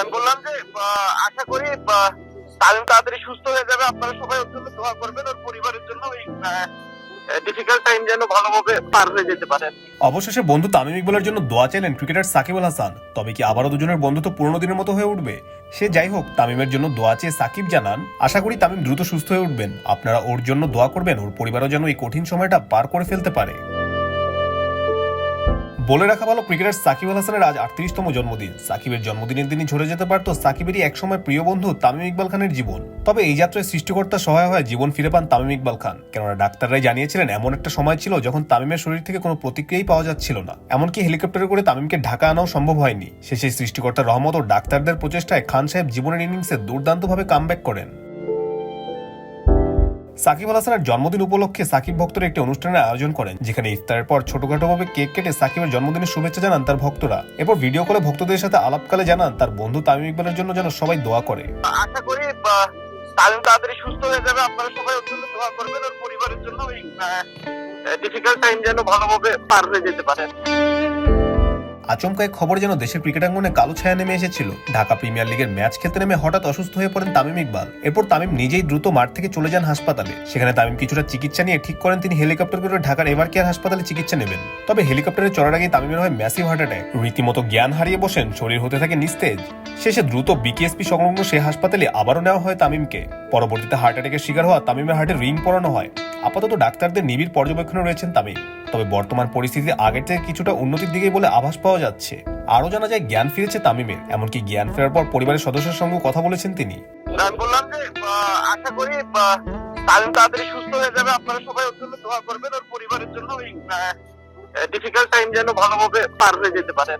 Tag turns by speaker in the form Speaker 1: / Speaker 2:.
Speaker 1: আমি বললাম যে আশা করি তামিম তাড়াতাড়ি সুস্থ হয়ে যাবে। আপনারা সবাই ওর জন্য দোয়া করবেন, ওর পরিবারের জন্য ওই
Speaker 2: অবশেষে বন্ধু তামিম ইকবালের জন্য দোয়া চাইলেন ক্রিকেটার সাকিব হাসান। তবে কি আবারও দুজনের বন্ধুত্ব পুরনো দিনের মতো হয়ে উঠবে? সে যাই হোক, তামিমের জন্য দোয়া চেয়ে সাকিব জানান, আশা করি তামিম দ্রুত সুস্থ হয়ে উঠবেন। আপনারা ওর জন্য দোয়া করবেন, ওর পরিবারও যেন এই কঠিন সময়টা পার করে ফেলতে পারে। বলে রাখা ভালো ক্রিকেটার সাকিব আল হাসানের আজ আটত্রিশতম জন্মদিন। সাকিবের জন্মদিনের দিনই ঝরে যেতে পারত সাকিবেরই একসময় প্রিয় বন্ধু তামিম ইকবাল খানের জীবন। তবে এই যাত্রায় সৃষ্টিকর্তা সহায় হয় জীবন ফিরে পান তামিম ইকবাল খান। কেননা ডাক্তাররাই জানিয়েছিলেন, এমন একটা সময় ছিল যখন তামিমের শরীর থেকে কোনো প্রতিক্রিয়াই পাওয়া যাচ্ছিল না। এমনকি হেলিকপ্টারে করে তামিমকে ঢাকা আনাও সম্ভব হয়নি। শেষে সৃষ্টিকর্তার রহমত ও ডাক্তারদের প্রচেষ্টায় খান সাহেব জীবনের ইনিংসে দুর্দান্তভাবে কামব্যাক করেন। সাকিব আল হাসানের জন্মদিন উপলক্ষে সাকিব ভক্তরা একটি অনুষ্ঠানের আয়োজন করেন, যেখানে ইফতারের পর ছোটখাটোভাবে কেক কেটে সাকিবের জন্মদিনের শুভেচ্ছা জানান তার ভক্তরা। এরপর ভিডিও কলে ভক্তদের সাথে আলাপকালে জানান তার বন্ধু তামিম ইকবালের জন্য যেন সবাই দোয়া করে।
Speaker 1: আশা করি তামিম তাড়াতাড়ি সুস্থ হয়ে যাবে। আপনারা সবাই জন্য দোয়া করবেন ওর পরিবারের জন্য। ডিফিকাল্ট টাইম যেন ভালোভাবে পার হয়ে যেতে
Speaker 2: আচমকা এক খবর যেন দেশের ক্রিকেটাঙ্গনে কালো ছায়া নেমে এসেছিল। ঢাকা প্রিমিয়ার লিগের ম্যাচ খেলতে নেমে হঠাৎ অসুস্থ হয়ে পড়েন তামিম ইকবাল। এরপর তামিম নিজেই দ্রুত মাঠ থেকে চলে যান হাসপাতালে। সেখানে তামিম কিছুটা চিকিৎসা নিয়ে ঠিক করেন তিনি হেলিকপ্টার করে ঢাকার এভার কেয়ার হাসপাতালে চিকিৎসা নেবেন। তবে হেলিকপ্টারে চড়ার আগেই তামিমের হয় ম্যাসিভ হার্ট অ্যাটাক। রীতিমতো জ্ঞান হারিয়ে বসেন, শরীর হতে থাকে নিস্তেজ। শেষে দ্রুত বিকেএসপি সংলগ্ন সে হাসপাতালে আবারও নেওয়া হয় তামিমকে। পরবর্তীতে হার্ট অ্যাটাকের শিকার হওয়া তামিমের হার্টে রিং পরানো হয়। আপাতত ডাক্তারদের নিবিড় পর্যবেক্ষণে রয়েছেন তামিম। তবে বর্তমান পরিস্থিতি আগের থেকে কিছুটা উন্নতির দিকে বলে আভাস পাওয়া যাচ্ছে। আরও জানা যায়, জ্ঞান ফিরেছে তামিমের। এমনকি জ্ঞান ফেরার পর পরিবারের সদস্যের সঙ্গে কথা বলেছেন তিনি।
Speaker 1: তাড়াতাড়ি সুস্থ হয়ে যাবে। আপনারা ডিফিকাল্ট টাইম যেন ভালোভাবে পার হয়ে যেতে পারে